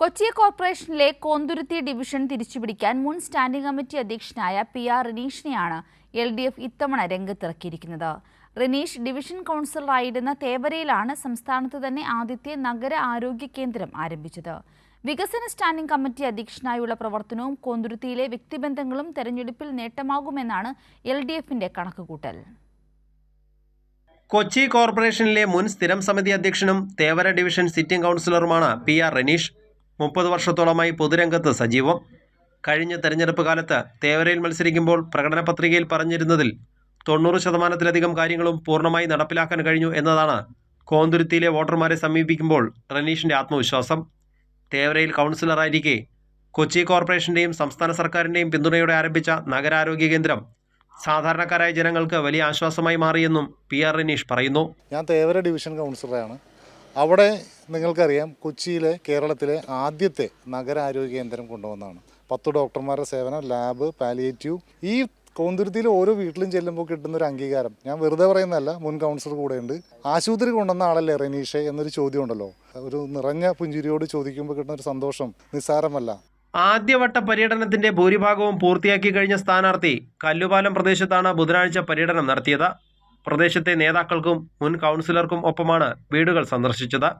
കൊച്ചി കോർപ്പറേഷനിലെ കോന്തുരുത്തി ഡിവിഷൻ തിരിച്ചുപിടിക്കാൻ മുൻ സ്റ്റാൻഡിംഗ് കമ്മിറ്റി അധ്യക്ഷനായ പി ആർ റിനീഷിനെയാണ് എൽ ഡി എഫ് ഇത്തവണ രംഗത്തിറക്കിയിരിക്കുന്നത്. റിനീഷ് ഡിവിഷൻ കൗൺസിലറായിരുന്ന തേവരയിലാണ് സംസ്ഥാനത്ത് തന്നെ ആദ്യത്തെ നഗര ആരോഗ്യ കേന്ദ്രം ആരംഭിച്ചത്. വികസന സ്റ്റാൻഡിംഗ് കമ്മിറ്റി അധ്യക്ഷനായുള്ള പ്രവർത്തനവും കോന്തുരുത്തിയിലെ വ്യക്തിബന്ധങ്ങളും തെരഞ്ഞെടുപ്പിൽ നേട്ടമാകുമെന്നാണ് എൽ ഡി എഫിന്റെ കണക്കുകൂട്ടൽ. കൊച്ചി കോർപ്പറേഷനിലെ മുൻ സ്ഥിരം സമിതി അധ്യക്ഷനും തേവര ഡിവിഷൻ സിറ്റിംഗ് കൗൺസിലറുമാണ് പി ആർ റനീഷ്. മുപ്പത് വർഷത്തോളമായി പൊതുരംഗത്ത് സജീവം. കഴിഞ്ഞ തെരഞ്ഞെടുപ്പ് കാലത്ത് തേവരയിൽ മത്സരിക്കുമ്പോൾ പ്രകടന പത്രികയിൽ പറഞ്ഞിരുന്നതിൽ തൊണ്ണൂറ് ശതമാനത്തിലധികം കാര്യങ്ങളും പൂർണമായി നടപ്പിലാക്കാൻ കഴിഞ്ഞു എന്നതാണ് കോന്തുരുത്തിയിലെ വോട്ടർമാരെ സമീപിക്കുമ്പോൾ റനീഷിന്റെ ആത്മവിശ്വാസം. തേവരയിൽ കൗൺസിലറായിരിക്കെ കൊച്ചി കോർപ്പറേഷന്റെയും സംസ്ഥാന സർക്കാരിന്റെയും പിന്തുണയോടെ ആരംഭിച്ച നഗരാരോഗ്യ കേന്ദ്രം സാധാരണക്കാരായ ജനങ്ങൾക്ക് വലിയ ആശ്വാസമായി മാറിയെന്നും പി ആർ റനീഷ് പറയുന്നു. ഞാൻ തേവര ഡിവിഷൻ കൗൺസിലറാണ്. അവിടെ നിങ്ങൾക്കറിയാം കൊച്ചിയിലെ കേരളത്തിലെ ആദ്യത്തെ നഗരാരോഗ്യ കേന്ദ്രം കൊണ്ടുവന്നതാണ്. പത്ത് ഡോക്ടർമാരുടെ സേവനം ലാബ് പാലിയേറ്റീവ്. ഈ കോന്തുരുത്തിയിൽ ഓരോ വീട്ടിലും ചെല്ലുമ്പോൾ കിട്ടുന്ന ഒരു അംഗീകാരം. ഞാൻ വെറുതെ പറയുന്നതല്ല മുൻ കൗൺസിലർ കൂടെയുണ്ട്. ആശുപത്രി കൊണ്ടുവന്ന ആളല്ലേ റനീഷ് എന്നൊരു ചോദ്യം ഉണ്ടല്ലോ ഒരു നിറഞ്ഞ പുഞ്ചിരിയോട് ചോദിക്കുമ്പോൾ കിട്ടുന്ന ഒരു സന്തോഷം നിസ്സാരമല്ല. ആദ്യവട്ട പര്യടനത്തിന്റെ ഭൂരിഭാഗവും പൂർത്തിയാക്കി കഴിഞ്ഞ സ്ഥാനാർത്ഥി കല്ലുപാലം പ്രദേശത്താണ് ബുധനാഴ്ച പര്യടനം നടത്തിയത്. പ്രദേശത്തെ നേതാക്കൾക്കും മുൻ കൗൺസിലർക്കും ഒപ്പമാണ് വീടുകൾ സന്ദർശിച്ചത്.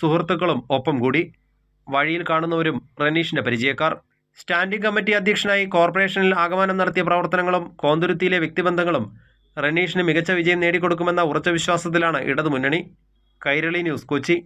സുഹൃത്തുക്കളും ഒപ്പം കൂടി. വഴിയിൽ കാണുന്നവരും റനീഷിന്റെ പരിചയക്കാർ. സ്റ്റാൻഡിംഗ് കമ്മിറ്റി അധ്യക്ഷനായി കോർപ്പറേഷനിൽ ആഗമനം നടത്തിയ പ്രവർത്തനങ്ങളും കോന്തുരുത്തിയിലെ വ്യക്തിബന്ധങ്ങളും റനീഷിന് മികച്ച വിജയം നേടിക്കൊടുക്കുമെന്ന ഉറച്ച വിശ്വാസത്തിലാണ് ഇടതുമുന്നണി. കൈരളി ന്യൂസ് കൊച്ചി.